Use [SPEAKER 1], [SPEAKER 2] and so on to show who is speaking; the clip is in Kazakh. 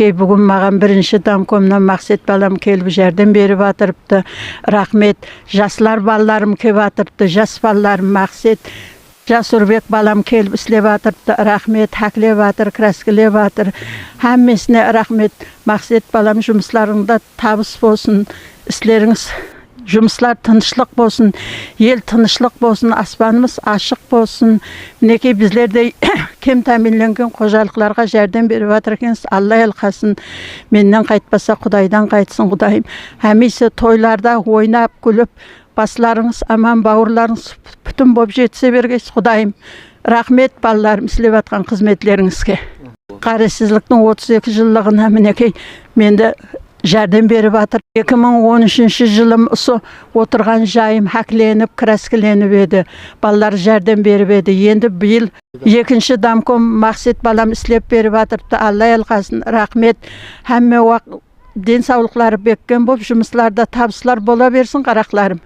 [SPEAKER 1] мінекей бүгін маған бірінші домкомнан мақсет балам келіп жәрдем беріп жатырыпты рахмет жаслар балаларым келіп жатырыпты жас балаларым мақсет жасурбек балам келіп істеп жатырыпты рахмет хәклеп жатыр краскілеп жатыр әммесіне рахмет мақсет балам жұмысларыңда табыс болсын істеріңіз жұмыслар тынышлық болсын ел тынышлық болсын аспанымыз ашық болсын. Мінекей біздердей кем тәмінленген қожалықларға жәрдем беріп жатыр екенсіз. Алла елқасын менен қайтпаса құдайдан қайтсын құдайым. Әмесе тойларда ойнап күліп басыларыңыз аман бауырларыңыз бүтін болып жетісе бергейсіз құдайым. Рахмет балаларым істеп жатқан қызметлеріңізге қарасыздықтың 32 жылдығына мінекей менді жәрдем беріп жатыр 2013 жылы осы отырған жайым хәкленіп краскіленіп еді. Балалар жәрдем беріп еді. Енді биыл екінші домком мақсет балам істеп беріп жатырыпты алла елқасын рахмет. Әмме уақ денсаулықтары беккен болып жұмысларда табыстар бола берсін қарақларым.